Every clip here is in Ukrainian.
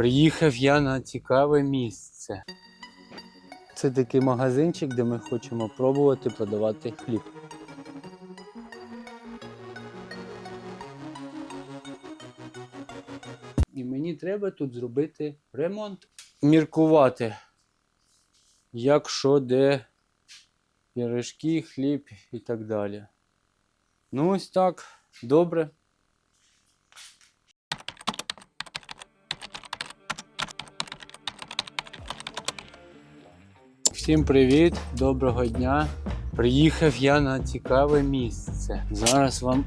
Приїхав я на цікаве місце. Це такий магазинчик, де ми хочемо пробувати продавати хліб. І мені треба тут зробити ремонт. Міркувати, як що, де, пірожки, хліб і так далі. Ну, ось так, добре. Всім привіт, доброго дня. Приїхав я на цікаве місце. Зараз вам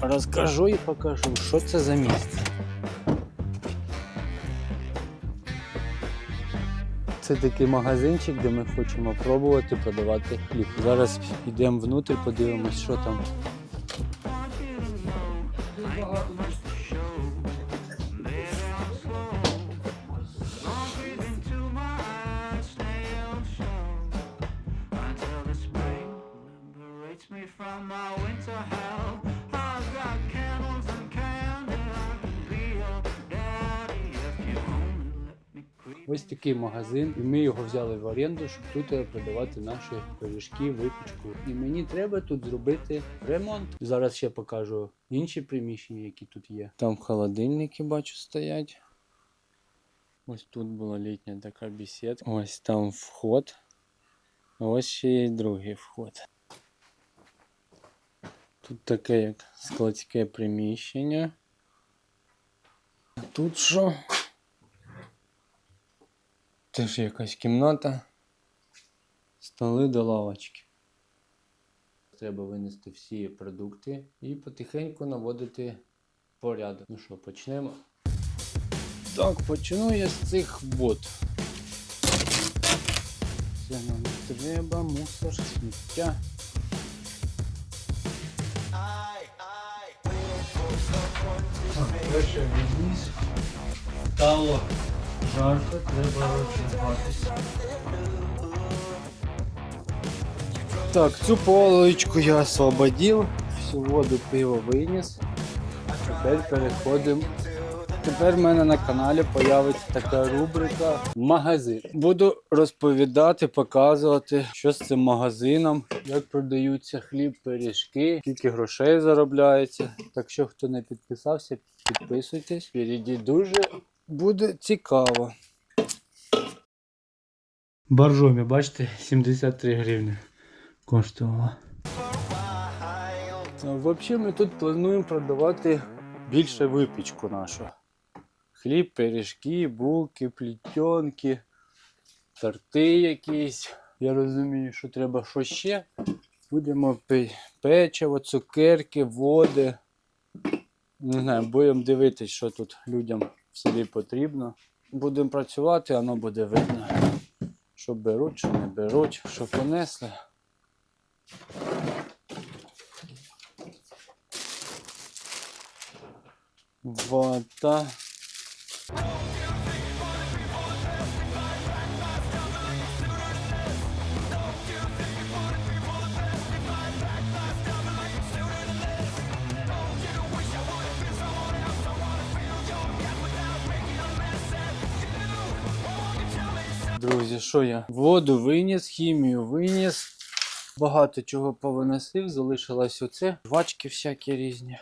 розкажу і покажу, що це за місце. Це такий магазинчик, де ми хочемо пробувати продавати хліб. Зараз йдемо внутрі, подивимось, що там. Ось такий магазин, і ми його взяли в оренду, щоб тут продавати наші пиріжки, випічку. І мені треба тут зробити ремонт. Зараз ще покажу інші приміщення, які тут є. Там холодильники бачу стоять. Ось тут була літня така бесідка. Ось там вход. А ось ще є другий вход. Тут таке як складське приміщення. А Тут що? Теж якась кімната. Столи до лавочки. Треба винести всі продукти і потихеньку наводити порядок. Ну що, почнемо? Так, почну я з цих вод. Це нам треба, мусор, сміття. Так, перше відніс. Стало жарко, треба розігнатися. Так, цю полочку я освободив, всю воду пиво виніс. Тепер переходимо. Тепер в мене на каналі появиться така рубрика Магазин. Буду розповідати, показувати, що з цим магазином, як продаються хліб, пиріжки, скільки грошей заробляється. Так що, хто не підписався, підписуйтесь. Впереді дуже буде цікаво. Боржомі, бачите, 73 гривні коштувала. Взагалі ми тут плануємо продавати більше випічку нашу. Хліб, пиріжки, булки, плітьонки, торти якісь. Я розумію, що треба що ще. Будемо пе- печиво, цукерки, води. Не знаю, будемо дивитися, що тут людям в селі потрібно. Будемо працювати, воно буде видно. Що беруть, що не беруть, що понесли. Вода. Друзі, що я? Воду виніс, хімію виніс. Багато чого повиносив, залишилось оце. Жвачки всякі різні.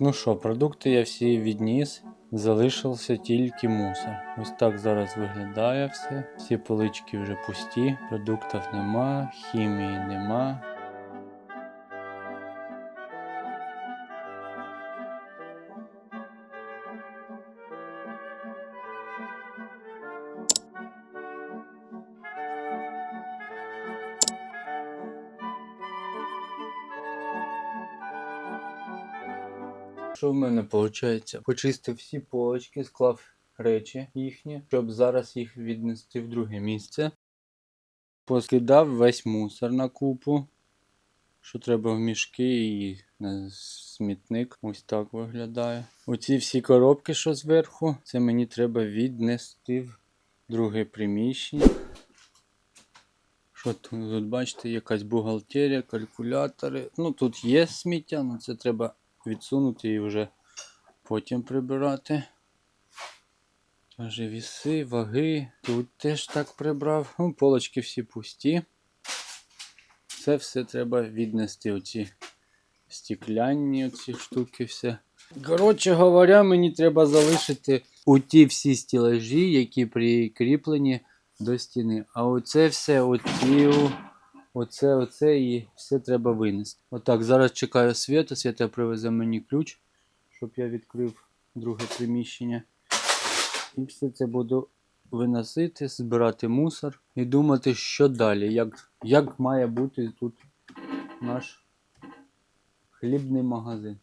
Ну що, продукти я всі відніс. Залишився тільки мусор. Ось так зараз виглядає все. Всі полички вже пусті, продуктів нема, хімії нема. Що в мене виходить? Почистив всі полочки, склав речі їхні, щоб зараз їх віднести в друге місце. Поскидав весь мусор на купу, що треба в мішки і на смітник. Ось так виглядає. Оці всі коробки, що зверху, це мені треба віднести в друге приміщення. Що тут, тут бачите, якась бухгалтерія, калькулятори. Ну тут є сміття, але це треба відсунути і вже потім прибирати. Теж віси, ваги. Тут теж так прибрав. Ну, полочки всі пусті. Це все треба віднести. Оці стеклянні оці штуки, все. Коротше говоря, мені треба залишити у ті всі стілажі, які прикріплені до стіни. А оце все, оці, оце, оце і все треба винести. Отак, зараз чекаю Свята. Свята привезе мені ключ, щоб я відкрив друге приміщення. І все це буду виносити, збирати мусор і думати, що далі, як, як має бути тут наш хлібний магазин.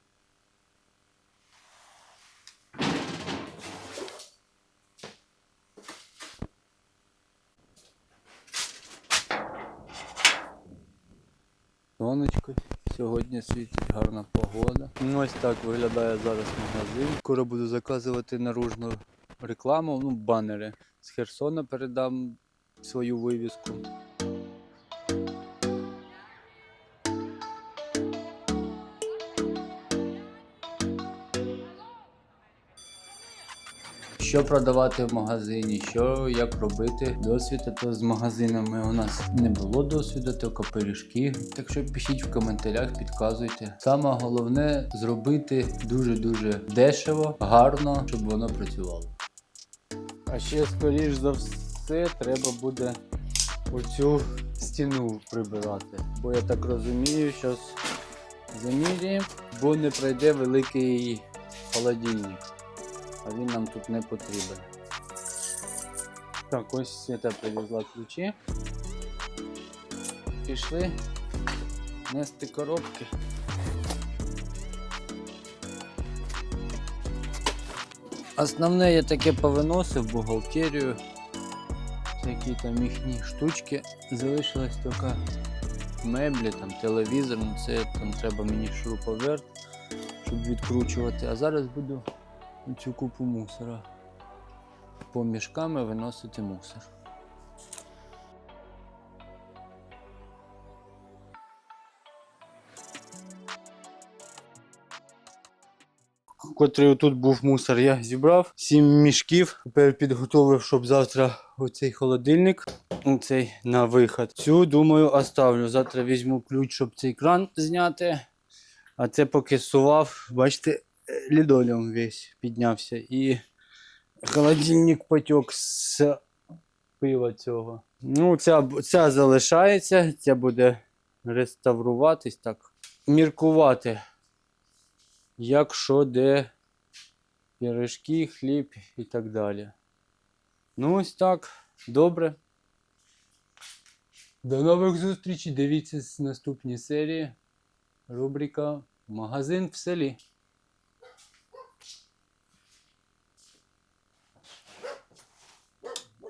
Сонечко, сьогодні світить гарна погода. Ну, Ось так виглядає зараз магазин. Скоро буду заказувати наружну рекламу, ну, банери. З Херсона передам свою вивіску. Що продавати в магазині, що як робити досвід, а то з магазинами у нас не було досвіду, тільки пиріжки. Так що пишіть в коментарях, підказуйте. Саме головне зробити дуже-дуже дешево, гарно, щоб воно працювало. А ще, скоріш за все, треба буде оцю стіну прибирати. Бо я так розумію, що заміряємо, бо не пройде великий холодильник а він нам тут не потрібен. Так, ось Свята привезла ключі. Пішли нести коробки. Основне я таке повиносив бухгалтерію. Всякі там їхні штучки. Залишилась тільки меблі, там телевізор, ну це там треба мені шуруповерт, щоб відкручувати. А зараз буду цю купу мусора. По мішками виносити мусор. Котрий тут був мусор, я зібрав сім мішків. Тепер підготовив, щоб завтра оцей холодильник, оцей на виход. Цю, думаю, оставлю. Завтра візьму ключ, щоб цей кран зняти. А це поки сував, бачите, лідолем весь піднявся. І холодильник потік з пива цього. Ну, ця, ця залишається, ця буде реставруватись так. Міркувати. Як що, де пірожки, хліб і так далі. Ну, ось так. Добре. До нових зустрічей. Дивіться наступні серії. Рубрика Магазин в селі.